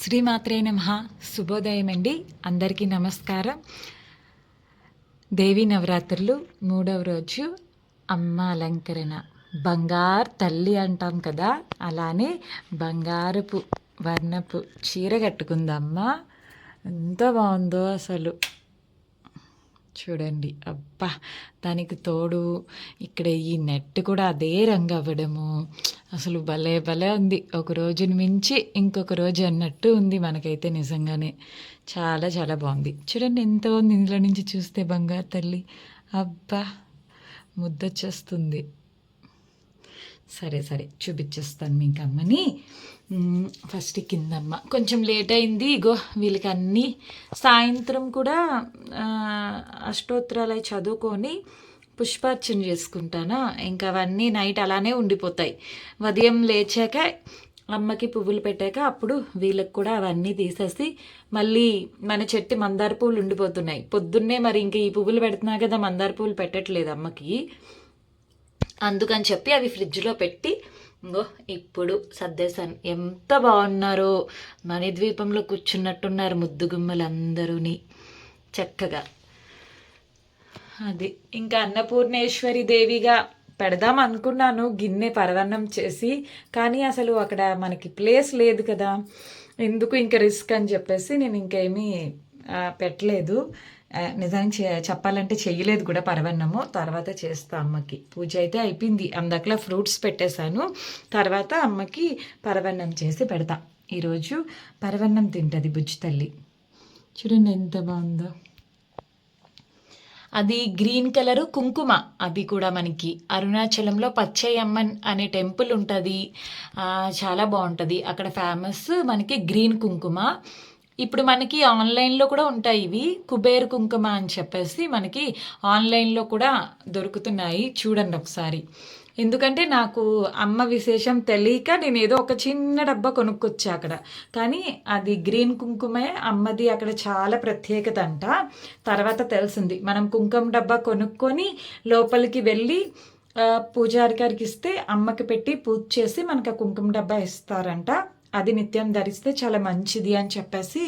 శ్రీమాత్రే నమ. శుభోదయం అండి అందరికీ నమస్కారం. దేవీ నవరాత్రులు మూడవ రోజు అమ్మ అలంకరణ. బంగారు తల్లి అంటాం కదా అలానే బంగారపు వర్ణపు చీర కట్టుకుందమ్మ. ఎంత బాగుందో అసలు. చూడండి. అబ్బా! దానికి తోడు ఇక్కడ ఈ నెట్ కూడా అదే రంగు అవ్వడము. అసలు భలే భలే ఉంది. ఒక రోజుని మించి ఇంకొక రోజు అన్నట్టు ఉంది మనకైతే నిజంగానే. చాలా చాలా బాగుంది. చూడండి ఎంత బాగుంది ఇందులో నుంచి చూస్తే బంగారు తల్లి. అబ్బా! ముద్దొచ్చేస్తుంది. సరే సరే చూపించేస్తాను మీకు అమ్మని ఫస్ట్ కిందమ్మ. కొంచెం లేట్ అయింది ఇగో వీళ్ళకి అన్నీ సాయంత్రం కూడా అష్టోత్తరాలు అవి చదువుకొని పుష్పార్చన చేసుకుంటానా? ఇంకా అవన్నీ నైట్ అలానే ఉండిపోతాయి. ఉదయం లేచాక అమ్మకి పువ్వులు పెట్టాక అప్పుడు వీళ్ళకి కూడా అవన్నీ తీసేసి మళ్ళీ మన చెట్టు మందార పువ్వులు ఉండిపోతున్నాయి. పొద్దున్నే మరి ఇంక ఈ పువ్వులు పెడుతున్నా కదా మందార పువ్వులు పెట్టట్లేదు అమ్మకి. అందుకని చెప్పి అవి ఫ్రిడ్జ్లో పెట్టి ఇంకో ఇప్పుడు సర్దేశాను. ఎంత బాగున్నారో. మణిద్వీపంలో కూర్చున్నట్టున్నారు ముద్దుగుమ్మలు అందరూని చక్కగా. అది. ఇంకా అన్నపూర్ణేశ్వరి దేవిగా పెడదాం అనుకున్నాను గిన్నె పరవన్నం చేసి కానీ అసలు అక్కడ మనకి ప్లేస్ లేదు కదా. ఎందుకు ఇంకా రిస్క్ అని చెప్పేసి నేను ఇంకేమీ పెట్టలేదు. నిజానికి చె- చెప్పాలంటే చేయలేదు కూడా పరవన్నము. తర్వాత చేస్తా అమ్మకి. పూజ అయితే అయిపోయింది. అందాకలా ఫ్రూట్స్ పెట్టేశాను. తర్వాత అమ్మకి పరవన్నం చేసి పెడతా. ఈరోజు పరవన్నం తింటుంది బుజ్జి తల్లి. చూడండి ఎంత బాగుందో. అది గ్రీన్ కలరు కుంకుమ. అది కూడా మనకి. అరుణాచలంలో పచ్చయ్యమ్మన్ అనే టెంపుల్ ఉంటుంది. చాలా బాగుంటుంది. అక్కడ ఫేమస్ మనకి గ్రీన్ కుంకుమ. ఇప్పుడు మనకి ఆన్లైన్లో కూడా ఉంటాయి ఇవి. కుబేర్ కుంకుమ అని చెప్పేసి మనకి ఆన్లైన్లో కూడా దొరుకుతున్నాయి. చూడండి ఒకసారి. ఎందుకంటే నాకు అమ్మ విశేషం తెలియక నేను ఏదో ఒక చిన్న డబ్బా కొనుక్కొచ్చా అక్కడ. కానీ అది గ్రీన్ కుంకుమే అమ్మది అక్కడ చాలా ప్రత్యేకత అంట. తర్వాత తెలిసింది. మనం కుంకుమ డబ్బా కొనుక్కొని లోపలికి వెళ్ళి పూజారి గారికి ఇస్తే అమ్మకి పెట్టి పూజ చేసి మనకు ఆ కుంకుమ డబ్బా ఇస్తారంట. అది నిత్యం ధరిస్తే చాలా మంచిది అని చెప్పేసి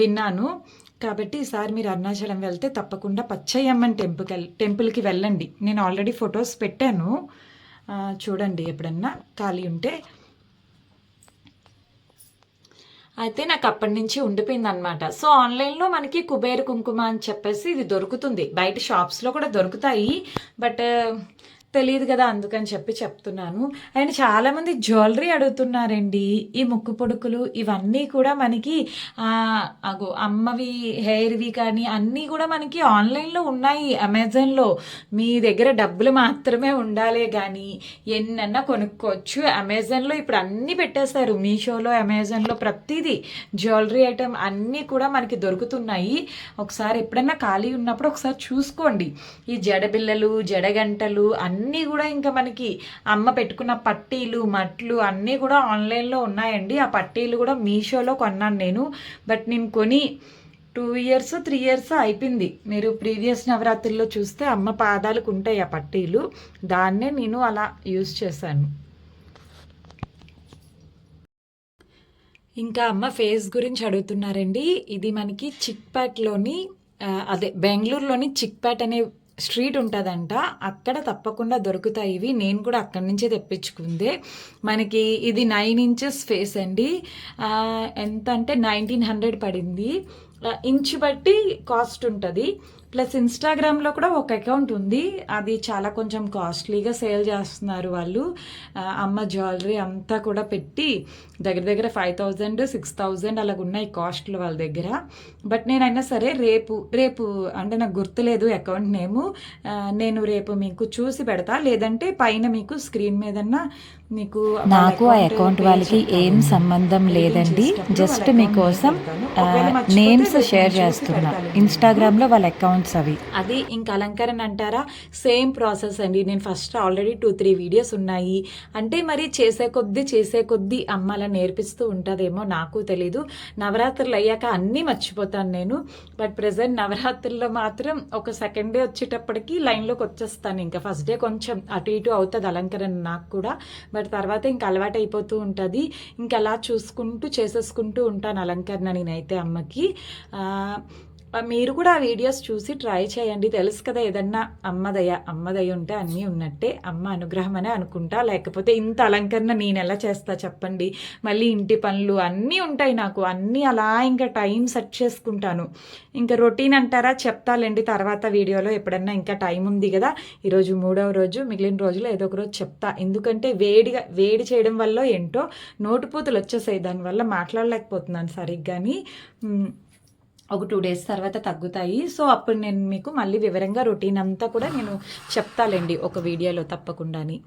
విన్నాను. కాబట్టి ఈసారి మీరు అరుణాచలం వెళ్తే తప్పకుండా పచ్చయ్యమ్మని టెంపుల్ టెంపుల్కి వెళ్ళండి. నేను ఆల్రెడీ ఫొటోస్ పెట్టాను. చూడండి ఎప్పుడన్నా ఖాళీ ఉంటే. అయితే నాకు అప్పటి నుంచి ఉండిపోయింది అనమాట సో ఆన్లైన్లో మనకి కుబేర్ కుంకుమ అని చెప్పేసి ఇది దొరుకుతుంది. బయట షాప్స్లో కూడా దొరుకుతాయి. బట్ తెలియదు కదా అందుకని చెప్పి చెప్తున్నాను. అండ్ చాలామంది జ్యువెలరీ అడుగుతున్నారండి. ఈ ముక్కు పొడుకులు ఇవన్నీ కూడా మనకి అగో అమ్మవి హెయిర్వి కానీ అన్నీ కూడా మనకి ఆన్లైన్లో ఉన్నాయి. అమెజాన్లో మీ దగ్గర డబ్బులు మాత్రమే ఉండాలి కానీ ఎన్నన్నా కొనుక్కోవచ్చు. అమెజాన్లో ఇప్పుడు అన్నీ పెట్టేశారు మీషోలో అమెజాన్లో ప్రతిదీ జ్యువెలరీ ఐటెం అన్నీ కూడా మనకి దొరుకుతున్నాయి. ఒకసారి ఎప్పుడైనా ఖాళీ ఉన్నప్పుడు ఒకసారి చూసుకోండి. ఈ జడబిల్లలు జడగంటలు అన్నీ అన్నీ కూడా ఇంకా మనకి అమ్మ పెట్టుకున్న పట్టీలు మట్లు అన్నీ కూడా ఆన్లైన్లో ఉన్నాయండి. ఆ పట్టీలు కూడా మీషోలో కొన్నాను నేను. బట్ నేను కొని టూ ఇయర్స్ త్రీ ఇయర్స్ అయిపోయింది. మీరు ప్రీవియస్ నవరాత్రుల్లో చూస్తే అమ్మ పాదాలకు ఉంటాయి ఆ పట్టీలు. దాన్నే నేను అలా యూజ్ చేశాను. ఇంకా అమ్మ ఫేస్ గురించి అడుగుతున్నారండి. ఇది మనకి చిక్పేట్లోని అదే బెంగళూరులోని చిక్పేట్ అనే స్ట్రీట్ ఉంటుందంట. అక్కడ తప్పకుండా దొరుకుతాయి ఇవి. నేను కూడా అక్కడి నుంచే తెప్పించుకుందే. మనకి ఇది నైన్ ఇంచెస్ ఫేస్ అండి. ఎంత అంటే నైన్టీన్ హండ్రెడ్ పడింది. ఇంచు బట్టి కాస్ట్ ఉంటుంది. ప్లస్ ఇన్స్టాగ్రామ్లో కూడా ఒక అకౌంట్ ఉంది. అది చాలా కొంచెం కాస్ట్లీగా సేల్ చేస్తున్నారు వాళ్ళు. అమ్మ జ్యువెలరీ అంతా కూడా పెట్టి దగ్గర దగ్గర ఫైవ్ థౌజండ్ సిక్స్ థౌజండ్ అలాగ ఉన్నాయి కాస్ట్లు వాళ్ళ దగ్గర. బట్ నేనైనా సరే రేపు రేపు అంటే నాకు గుర్తులేదు అకౌంట్ నేము. నేను రేపు మీకు చూసి పెడతా. లేదంటే పైన మీకు స్క్రీన్ మీదన్నా మీకు నాకు ఆ అకౌంట్ వాళ్ళకి. ఏం సంబంధం లేదండి. జస్ట్ మీకోసం నేమ్స్ షేర్ నేను చూసి చేస్తున్నా. ఇన్స్టాగ్రామ్లో వాళ్ళ అకౌంట్ అమౌంట్స్ అవి. అది ఇంకా అలంకరణ అంటారా? సేమ్ ప్రాసెస్ అండి. నేను first already two three videos ఉన్నాయి. అంటే మరి చేసే కొద్దీ చేసే కొద్దీ అమ్మ అలా నేర్పిస్తూ ఉంటుందేమో నాకు తెలీదు. నవరాత్రులు అయ్యాక అన్నీ మర్చిపోతాను నేను. బట్ ప్రజెంట్ నవరాత్రుల్లో మాత్రం ఒక సెకండ్ డే వచ్చేటప్పటికి లైన్లోకి వచ్చేస్తాను. ఇంకా ఫస్ట్ డే కొంచెం అటు ఇటు అవుతుంది అలంకరణ నాకు కూడా. బట్ తర్వాత ఇంకా అలవాటు అయిపోతూ ఉంటుంది. ఇంకా అలా చూసుకుంటూ చేసేసుకుంటూ ఉంటాను అలంకరణ నేనైతే అమ్మకి. ఆ, మీరు కూడా ఆ వీడియోస్ చూసి ట్రై చేయండి. తెలుసు కదా ఏదన్నా అమ్మదయ అమ్మదయ ఉంటే అన్నీ ఉన్నట్టే అమ్మ అనుగ్రహం అనే అనుకుంటా. లేకపోతే ఇంత అలంకరణ నేను ఎలా చేస్తా చెప్పండి. మళ్ళీ ఇంటి పనులు అన్నీ ఉంటాయి నాకు. అన్నీ అలా ఇంకా టైం సెట్ చేసుకుంటాను. ఇంకా రొటీన్ అంటారా? చెప్తాలేండి. తర్వాత వీడియోలో ఎప్పుడన్నా ఇంకా టైం ఉంది కదా. ఈరోజు మూడవ రోజు మిగిలిన రోజులో ఏదో ఒక రోజు చెప్తా. ఎందుకంటే వేడిగా వేడి చేయడం వల్ల ఏంటో నోటుపూతలు వచ్చేసాయి. దానివల్ల మాట్లాడలేకపోతున్నాను సరిగ్గాని. ఒక టూ డేస్ తర్వాత తగ్గుతాయి. సో అప్పుడు నేను మీకు మళ్ళీ వివరంగా రొటీన్ అంతా కూడా నేను చెప్తాలేండి ఒక వీడియోలో తప్పకుండాని.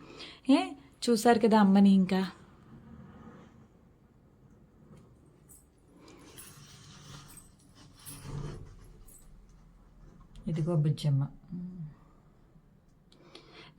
ఏ చూసారు కదా అమ్మని ఇంకా? ఇదిగో బుజ్జమ్మ.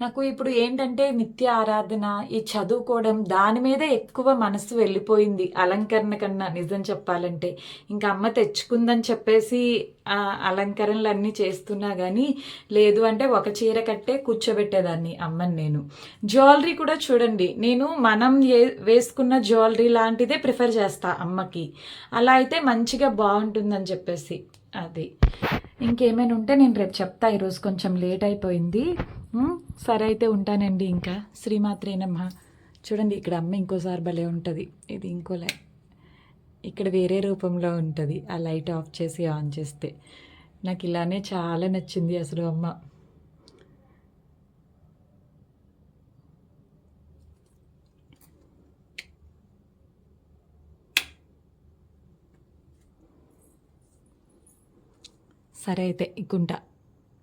నాకు ఇప్పుడు ఏంటంటే నిత్య ఆరాధన ఈ చదువుకోవడం దాని మీద ఎక్కువ మనసు వెళ్ళిపోయింది అలంకరణ కన్నా నిజం చెప్పాలంటే. ఇంకా అమ్మ తెచ్చుకుందని చెప్పేసి ఆ అలంకరణలు అన్నీ చేస్తున్నా కానీ లేదు అంటే ఒక చీర కట్టే కూర్చోబెట్టేదాన్ని అమ్మని నేను. జ్యువెలరీ కూడా చూడండి నేను మనం ఏ- వేసుకున్న జ్యువెలరీ లాంటిదే ప్రిఫర్ చేస్తా అమ్మకి. అలా అయితే మంచిగా బాగుంటుందని చెప్పేసి అది. ఇంకేమైనా ఉంటే నేను రేపు చెప్తా ఈరోజు కొంచెం లేట్ అయిపోయింది. సరే అయితే ఉంటానండి ఇంకా. శ్రీమాత్రేనమ్మ చూడండి ఇక్కడ అమ్మ ఇంకోసారి భలే ఉంటుంది. ఇది ఇంకో లై ఇక్కడ వేరే రూపంలో ఉంటుంది ఆ లైట్ ఆఫ్ చేసి ఆన్ చేస్తే. నాకు ఇలానే చాలా నచ్చింది అసలు అమ్మ. సరే అయితే ఇక్కుంటా